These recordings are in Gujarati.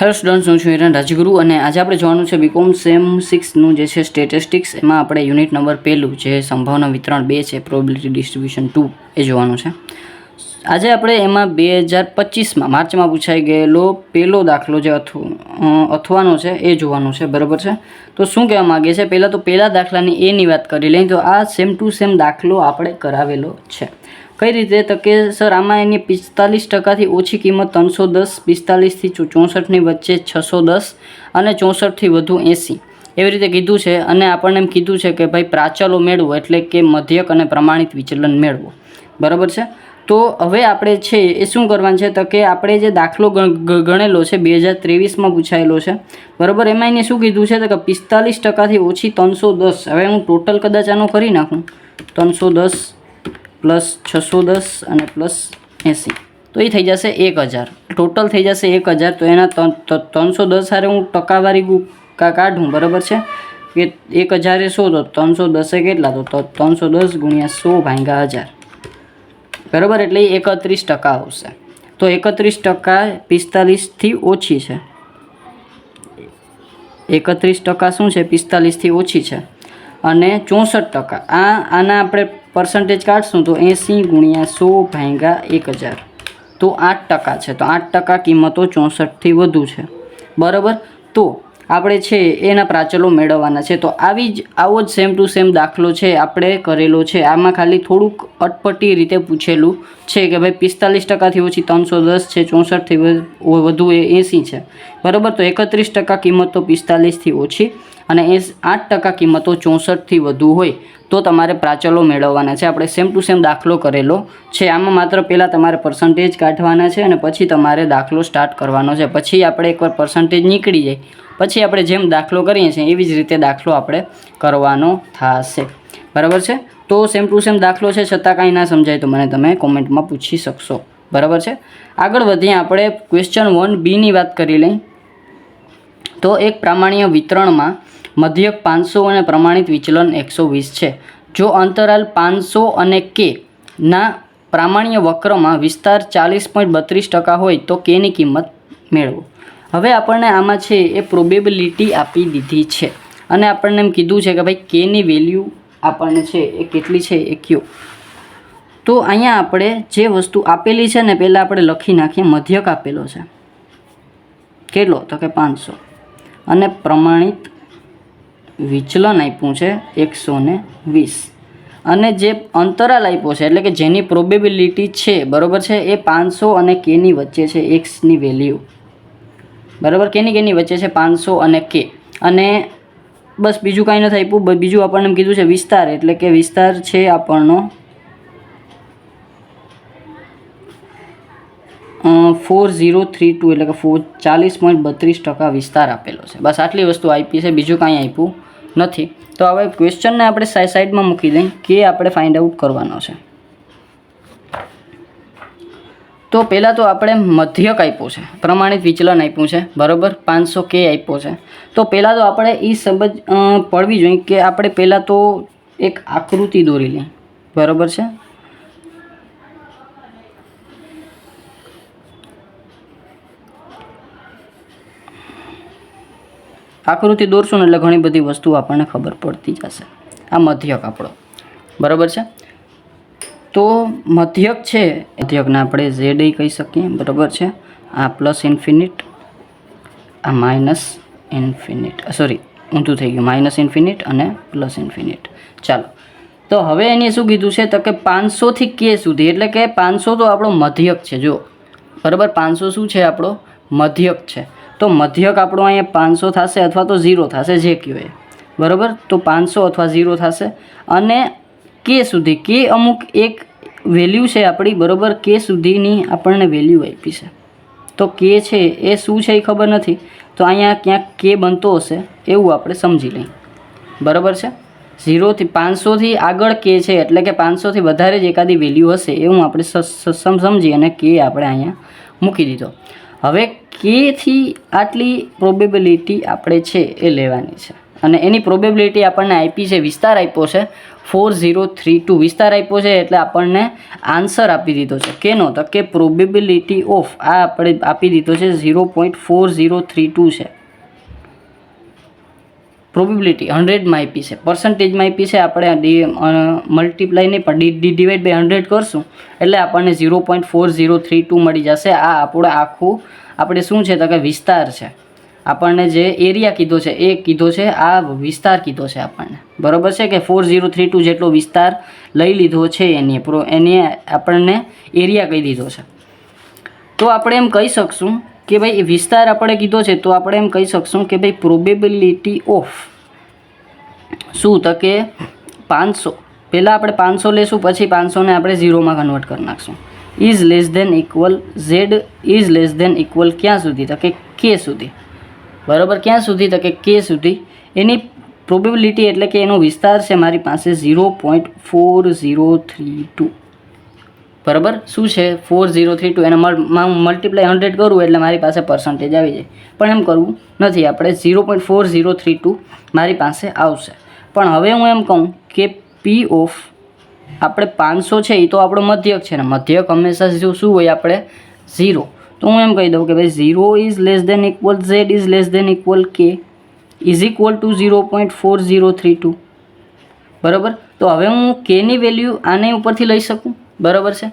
હેલો સ્ટુડન્ટ્સ હું છું હિરણ રાજગુરુ અને આજે આપણે જોવાનું છે બીકોમ સેમ સિક્સનું જે છે સ્ટેટિસ્ટિક્સ, એમાં આપણે યુનિટ નંબર પહેલું જે સંભાવના વિતરણ બે છે પ્રોબિલિટી ડિસ્ટ્રીબ્યુશન ટુ, એ જોવાનું છે. આજે આપણે એમાં બે હજાર પચીસમાં માર્ચમાં પૂછાઈ ગયેલો પહેલો દાખલો જે અથુ અથવાનો છે, એ જોવાનું છે, બરાબર છે? તો શું કહેવા માગે છે પહેલાં તો પહેલા દાખલાની એની વાત કરી લઈએ તો આ સેમ ટુ સેમ દાખલો આપણે કરાવેલો છે. કઈ રીતે? તો કે, સર, આમાં એની પિસ્તાલીસ ટકાથી ઓછી કિંમત ત્રણસો દસ, પિસ્તાલીસથી ચોસઠની વચ્ચે છસો દસ અને ચોસઠથી વધુ એંસી. એવી રીતે કીધું છે અને આપણને એમ કીધું છે કે, ભાઈ, પ્રાચલો મેળવો એટલે કે મધ્યક અને પ્રમાણિત વિચલન મેળવો. બરાબર છે? તો હવે આપણે છે એ શું કરવાનું છે? તો કે, આપણે જે દાખલો ગણ- ગણેલો છે, બે હજાર ત્રેવીસમાં પૂછાયેલો છે. બરાબર? એમાં એને શું કીધું છે? તો કે, પિસ્તાલીસ ટકાથી ઓછી ત્રણસો દસ. હવે હું ટોટલ કદાચ આનું કરી નાખું. ત્રણસો દસ પ્લસ છસો દસ અને પ્લસ એંસી. તો એ થઈ જશે એક હજાર. ટોટલ થઈ જશે એક હજાર. તો એના ત્રણસો દસ હારે હું ટકાવારી કાઢું, બરાબર છે? કે એક હજારે સો, તો ત્રણસો દસે કેટલા? તો ત્રણસો દસ ગુણ્યા સો ભાંગ્યા હજાર. બરાબર? એટલે એકત્રીસ ટકા આવશે. તો એકત્રીસ ટકા પિસ્તાલીસથી ઓછી છે. એકત્રીસ ટકા શું છે? પિસ્તાલીસથી ઓછી છે. અને ચોસઠ ટકા. આ, આના આપણે પર્સન્ટેજ કાઢશું તો એંસી ગુણ્યા સો ભાંગ્યા એક હજાર. તો આઠ ટકા છે. તો આઠ ટકા કિંમતો ચોસઠથી વધુ છે. બરાબર? તો આપણે છે એના પ્રાચલો મેળવવાના છે. તો આવી જ, આવો જ સેમ ટુ સેમ દાખલો છે આપણે કરેલો છે. આમાં ખાલી થોડુંક અટપટી રીતે પૂછેલું છે કે ભાઈ પિસ્તાલીસ ટકાથી ઓછી ત્રણસો દસ છે, ચોસઠથી વધુ એ એંસી છે. બરાબર? તો એકત્રીસ ટકા કિંમત તો પિસ્તાલીસથી ઓછી અને એ આઠ ટકા કિંમતો ચોસઠથી વધુ હોય તો તમારે પ્રાચલો મેળવવાના છે. આપણે સેમ ટુ સેમ દાખલો કરેલો છે. આમાં માત્ર પહેલાં તમારે પર્સન્ટેજ કાઢવાના છે અને પછી તમારે દાખલો સ્ટાર્ટ કરવાનો છે. પછી આપણે એકવાર પર્સન્ટેજ નીકળી જાય. પછી આપણે જેમ દાખલો કરીએ છીએ એવી જ રીતે દાખલો આપણે કરવાનો થશે. બરાબર છે? તો સેમ ટુ સેમ દાખલો છે. છતાં કાંઈ ના સમજાય તો મને તમે કોમેન્ટમાં પૂછી શકશો. બરાબર છે? આગળ વધીએ આપણે ક્વેશ્ચન વન બીની વાત કરી લઈ તો એક પ્રામાણ્ય વિતરણમાં મધ્યક પાંચસો અને પ્રમાણિત વિચલન એકસો વીસ છે. જો અંતરાલ પાંચસો અને કે ના પ્રામાણ્ય વક્રમાં વિસ્તાર ચાલીસ પોઈન્ટ બત્રીસ ટકા હોય તો કેની કિંમત મેળવો. હવે આપણને આમાં છે એ પ્રોબેબિલિટી આપી દીધી છે. અને આપણને એમ કીધું છે કે ભાઈ કેની વેલ્યુ આપણને છે એ કેટલી છે એ કયો. તો અહીંયા આપણે જે વસ્તુ આપેલી છે ને પહેલાં આપણે લખી નાખીએ, મધ્યક આપેલો છે. કેટલો? તો કે પાંચસો. અને પ્રમાણિત વિચલન આપ્યું છે એકસો ને વીસ. અને જે અંતરાલ આપ્યો છે, એટલે કે જેની પ્રોબેબિલિટી છે, બરાબર છે, એ પાંચસો અને કેની વચ્ચે છે એક્સની વેલ્યુ બરાબર? કેની કેની વચ્ચે છે, પાંચસો અને કે. અને બસ બીજું કાંઈ નથી આપ્યું બીજું આપણને એમ કીધું છે વિસ્તાર, એટલે કે વિસ્તાર છે આપણનો ફોર ઝીરો થ્રી ટુ એટલે કે ફોર ચાલીસ પોઈન્ટ બત્રીસ ટકા વિસ્તાર આપેલો છે. બસ આટલી વસ્તુ આપી છે, બીજું કાંઈ આપ્યું નથી. તો હવે ક્વેશ્ચનને આપણે સાઈ સાઈડમાં મૂકી દઈએ કે આપણે ફાઇન્ડ આઉટ કરવાનો છે. તો પહેલાં તો આપણે મધ્યક આપ્યું છે. પ્રમાણિત વિચલન આપ્યું છે. બરાબર? પાંચસો કે આપ્યો છે. તો પહેલાં તો આપણે એ સમજ પડવી જોઈએ કે આપણે પહેલાં તો એક આકૃતિ દોરી લઈએ. બરાબર છે? આકૃતિ દોરશું એટલે ઘણી બધી વસ્તુ આપણને ખબર પડતી જશે. આ મધ્યક આપણો. બરાબર છે? તો મધ્યક છે, મધ્યકને આપણે ઝેડ કહી શકીએ, બરાબર છે? આ પ્લસ ઇન્ફિનિટ, આ માઇનસ ઇન્ફિનિટ સોરી, ઊંધું થઈ ગયું, માઇનસ ઇન્ફિનિટ અને પ્લસ ઇન્ફિનિટ. ચાલો, તો હવે એને શું કીધું છે? તો કે પાંચસોથી કે સુધી, એટલે કે પાંચસો તો આપણો મધ્યક છે જો બરાબર? પાંચસો શું છે આપણો? મધ્યક છે. તો મધ્યક આપણો અહીંયા પાંચસો થશે અથવા તો ઝીરો થશે, જે કહેવાય બરાબર? તો પાંચસો અથવા ઝીરો થશે. અને કે સુધી, કે અમુક એક વેલ્યુ છે આપણી, બરાબર? કે સુધીની આપણને વેલ્યુ આપી છે. તો કે છે એ શું છે એ ખબર નથી. તો અહીંયા ક્યાંક કે બનતો હશે, એવું આપણે સમજી લઈએ. બરાબર છે? ઝીરોથી પાંચસોથી આગળ કે છે, એટલે કે પાંચસોથી વધારે જ એકાદી વેલ્યુ હશે, એવું આપણે સમજી અને કે આપણે અહીંયા મૂકી દીધો. હવે કેથી આટલી પ્રોબેબિલિટી આપણે છે એ લેવાની છે. અને એની પ્રોબેબિલિટી આપણને આપી છે, વિસ્તાર આપ્યો છે ફોર ઝીરો થ્રી ટુ વિસ્તાર આપ્યો છે એટલે આપણને આન્સર આપી દીધો છે. કેનો તો કે પ્રોબેબિલિટી ઓફ આ આપણે આપી દીધો છે zero point four zero three two છે. પ્રોબેબિલિટી હંડ્રેડમાં આપી છે. પર્સન્ટેજમાં આપી છે, આપણે ડી મલ્ટીપ્લાય નહીં, પણ ડી ડિવાઈડ બાય હંડ્રેડ કરશું, એટલે આપણને zero point four zero three two મળી જશે. આ આપણું આખું, આપણે શું છે, તો કે વિસ્તાર છે. આપણને જે એરિયા કીધો છે, એ કીધો છે, આ વિસ્તાર કીધો છે આપણને. બરાબર છે કે ફોર ઝીરો થ્રી ટુ જેટલો વિસ્તાર લઈ લીધો છે એની, પ્રો, એની આપણને એરિયા કહી દીધો છે. તો આપણે એમ કહી શકશું કે ભાઈ વિસ્તાર આપણે કીધો છે, તો આપણે એમ કહી શકશું કે ભાઈ પ્રોબેબિલિટી ઓફ શું તો કે પાંચસો. પહેલાં આપણે પાંચસો લેશું, પછી પાંચસોને આપણે ઝીરોમાં કન્વર્ટ કરી નાખશું. Is less than equal Z is less than equal ક્યાં સુધી તો કે કે સુધી. બરાબર? ક્યાં સુધી તો કે કે સુધી. એની પ્રોબેબિલિટી એટલે કે એનો વિસ્તાર છે મારી પાસે zero point four zero three two બરાબર? શું છે? ફોર ઝીરો થ્રી ટુ એને મલ્ટીપ્લાય હંડ્રેડ કરું એટલે મારી પાસે પર્સન્ટેજ આવી જાય. પણ એમ કરવું નથી આપણે zero point four zero three two મારી પાસે આવશે. પણ હવે હું એમ કહું કે પી ઓફ આપણે પાંચસો છે એ તો આપણો મધ્યક છે ને મધ્યક હંમેશા શું હોય આપણે? ઝીરો તો હું એમ કહી દઉં કે ભાઈ zero is less than equal Z is less than equal K is equal to zero point four zero three two બરાબર? તો હવે હું કેની વેલ્યુ આને ઉપરથી લઈ શકું? બરાબર છે?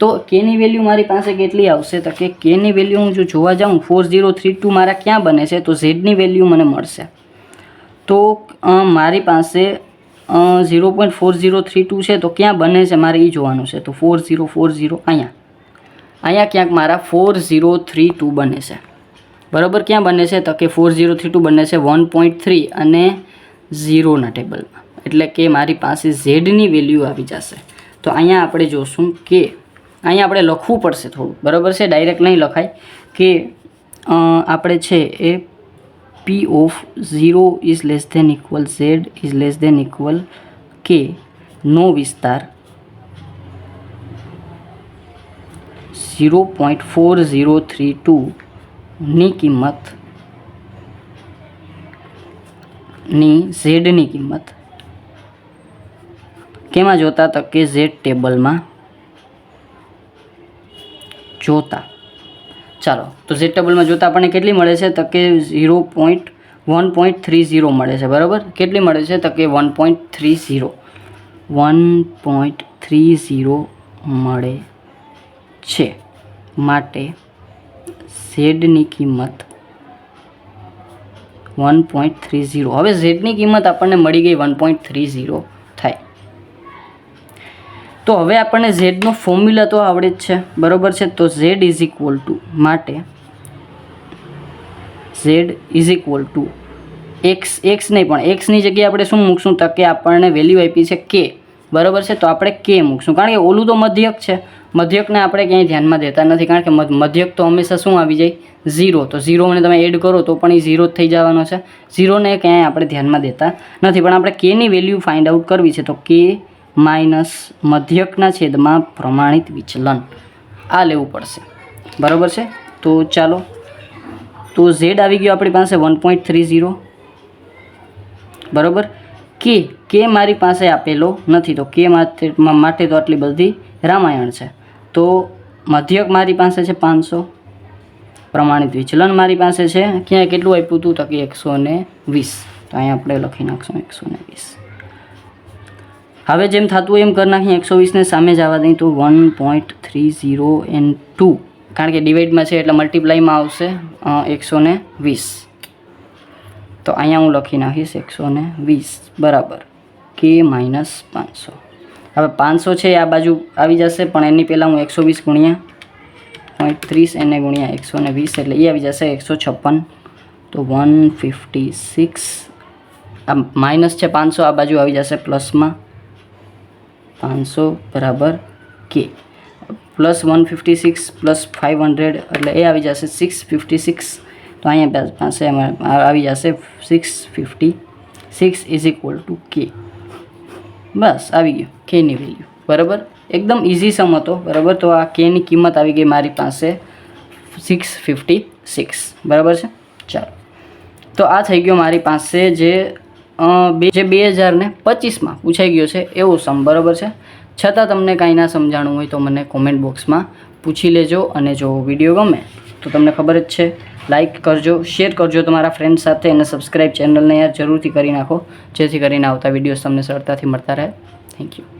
તો કેની વેલ્યુ મારી પાસે કેટલી આવશે? તો કે કેની વેલ્યુ હું જો જોવા જાઉં ફોર ઝીરો થ્રી ટુ મારા ક્યાં બને છે? તો ઝેડની વેલ્યુ મને મળશે. તો મારી પાસે zero point four zero three two છે, તો ક્યાં બને છે? મારે એ જોવાનું છે. તો ફોર ઝીરો ફોર ઝીરો અહીંયા. અહીંયા ક્યાંક મારા ફોર ઝીરો થ્રી ટુ બને છે. બરાબર ક્યાં બને છે? તો કે ફોર ઝીરો થ્રી ટુ બને છે વન પોઈન્ટ થ્રી અને ઝીરોના ટેબલમાં. એટલે કે મારી પાસે ઝેડની વેલ્યુ આવી જશે. તો અહીંયા આપણે જોશું કે અહીંયા આપણે લખવું પડશે થોડું. બરાબર છે? ડાયરેક્ટ નહીં લખાય. કે અ, આપણે છે એ P of zero is less than equal Z is less than equal K નો વિસ્તાર zero point four zero three ટુની કિંમતની ઝેડની કિંમત કેમાં જોતા તો કે ઝેડ ટેબલમાં જોતા. ચાલો, તો ઝેડ ટેબલમાં જોતા આપણને કેટલી મળે છે? તો કે zero point one point three zero મળે છે, બરાબર? કેટલી મળે છે? તો કે one point three zero. One point three zero મળે છે. માટે ઝેડની કિંમત વન પોઈન્ટ થ્રી ઝીરો. હવે ઝેડની કિંમત આપણને મળી ગઈ વન પોઈન્ટ થ્રી ઝીરો. તો હવે આપણને ઝેડનો ફોર્મ્યુલા તો આવડે જ છે. બરોબર છે? તો ઝેડ ઇઝ ઇક્વલ ટુ માટે Z is equal to X X નહીં, પણ એક્સની જગ્યાએ આપણે શું મૂકશું? તો કે આપણને વેલ્યુ આપી છે કે બરાબર છે? તો આપણે કે મૂકશું. કારણ કે ઓલું તો મધ્યક છે. મધ્યકને આપણે ક્યાંય ધ્યાનમાં દેતા નથી. કારણ કે મધ્યક તો હંમેશા શું આવી જાય? ઝીરો તો ઝીરોને તમે એડ કરો તો પણ એ ઝીરો થઈ જવાનો છે. ઝીરોને ક્યાંય આપણે ધ્યાનમાં દેતા નથી. પણ આપણે કેની વેલ્યુ ફાઇન્ડ આઉટ કરવી છે. તો કે માઇનસ મધ્યકના છેદમાં પ્રમાણિત વિચલન. આ લેવું પડશે. બરાબર છે? તો ચાલો. તો ઝેડ આવી ગયો આપણી પાસે વન પોઈન્ટ થ્રી ઝીરો. બરાબર? કે કે મારી પાસે આપેલો નથી. તો કે માટે તો આટલી બધી રામાયણ છે. તો મધ્યક મારી પાસે છે પાંચસો. પ્રમાણિત વિચલન મારી પાસે છે. ક્યાં કેટલું આપ્યું હતું તો કે એકસો વીસ. તો અહીંયા આપણે લખી નાખશું એકસો ને વીસ. હવે જેમ થતું હોય એમ કરી નાખીએ. એકસો વીસને સામે જવા દઈએ તો one point three zero N two. કારણ કે ડિવાઈડમાં છે એટલે મલ્ટીપ્લાયમાં આવશે એકસો ને વીસ. તો અહીંયા હું લખી નાખીશ એકસો ને વીસ. બરાબર. કે માઇનસ પાંચસો. હવે પાંચસો છે આ બાજુ આવી જશે, પણ એની પહેલાં હું એકસો વીસ ગુણ્યા પોઈન્ટ ત્રીસ એને ગુણ્યા એકસો ને વીસ એટલે એ આવી જશે એકસો છપ્પન. તો વન ફિફ્ટી સિક્સ. આ માઇનસ છે પાંચસો, આ બાજુ આવી જશે પ્લસમાં. પાંચસો બરાબર કે plus one fifty six plus five hundred એટલે એ આવી જશે સિક્સ ફિફ્ટી સિક્સ તો અહીંયા પા- પાસે અમારે આ આવી જશે six fifty six is equal to K બસ આવી ગયું કેની વેલ્યુ બરાબર એકદમ ઇઝી સમ હતો। બરાબર તો આ કેની કિંમત આવી ગઈ મારી પાસે સિક્સ ફિફ્ટી સિક્સ બરાબર છે ચાલો તો આ થઈ ગયો મારી પાસે જે અ, બે જે બે હજાર ને પચીસમાં પૂછાઈ ગયો છે, એવો સમ બરાબર છે? છતાં તમને કાંઈ ના સમજાણું હોય તો મને કોમેન્ટ બોક્સમાં પૂછી લેજો અને જો વીડિયો ગમે તો તમને ખબર જ છે. લાઇક કરજો શેર કરજો તમારા ફ્રેન્ડ સાથે અને સબસ્ક્રાઈબ ચેનલને યાર જરૂરથી કરી નાખો, જેથી કરીને આવતા વિડીયોઝ તમને સરળતાથી મળતા રહે. Thank you